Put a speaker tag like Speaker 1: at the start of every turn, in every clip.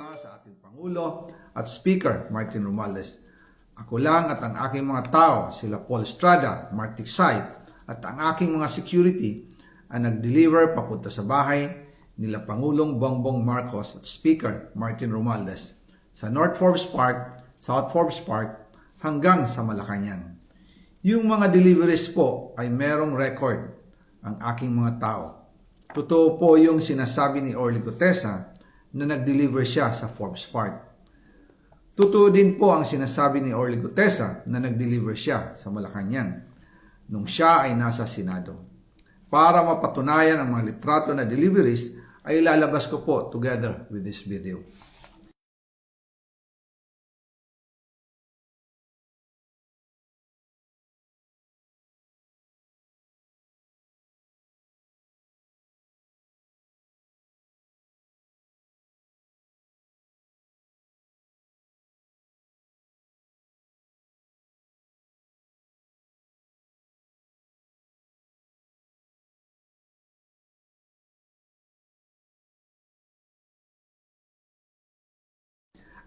Speaker 1: suporta sa ating Pangulo at Speaker Martin Romualdez. Ako lang at ang aking mga tao, sila Paul Estrada, Mark Tiksay, at ang aking mga security ang nag-deliver papunta sa bahay nila Pangulong Bongbong Marcos at Speaker Martin Romualdez sa North Forbes Park, South Forbes Park hanggang sa Malacanang. Yung mga deliveries po ay merong record ang aking mga tao. Totoo po yung sinasabi ni Orly Gutesa na nag-deliver siya sa Forbes Park. Totoo din po ang sinasabi ni Orly Gutesa na nag-deliver siya sa Malacanang nung siya ay nasa Senado. Para mapatunayan ang mga litrato na deliveries ay lalabas ko po together with this video.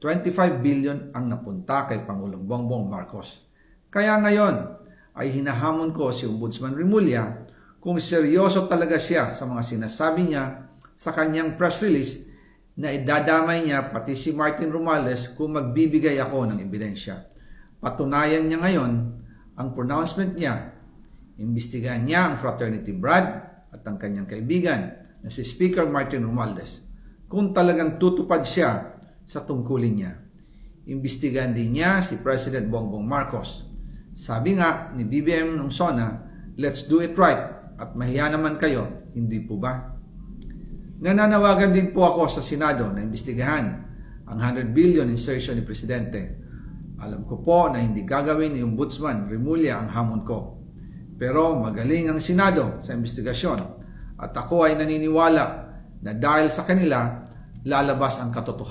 Speaker 1: 25 billion ang napunta kay Pangulong Bongbong Marcos. Kaya ngayon ay hinahamon ko si Ombudsman Rimulya kung seryoso talaga siya sa mga sinasabi niya sa kanyang press release na idadamay niya pati si Martin Romales kung magbibigay ako ng ebidensya. Patunayan niya ngayon ang pronouncement niya. Imbestigahan niya ang fraternity Brad at ang kanyang kaibigan na si Speaker Martin Romualdez kung talagang tutupad siya sa tungkulin niya. Imbestigahan din niya si President Bongbong Marcos. Sabi nga ni BBM nung SONA, let's do it right at mahiya naman kayo, hindi po ba? Nananawagan din po ako sa Senado na imbestigahan ang 100 billion insertion ni Presidente. Alam ko po na hindi gagawin ni Ombudsman Remulla ang hamon ko. Pero magaling ang Senado sa investigasyon at ako ay naniniwala na dahil sa kanila lalabas ang katotohanan.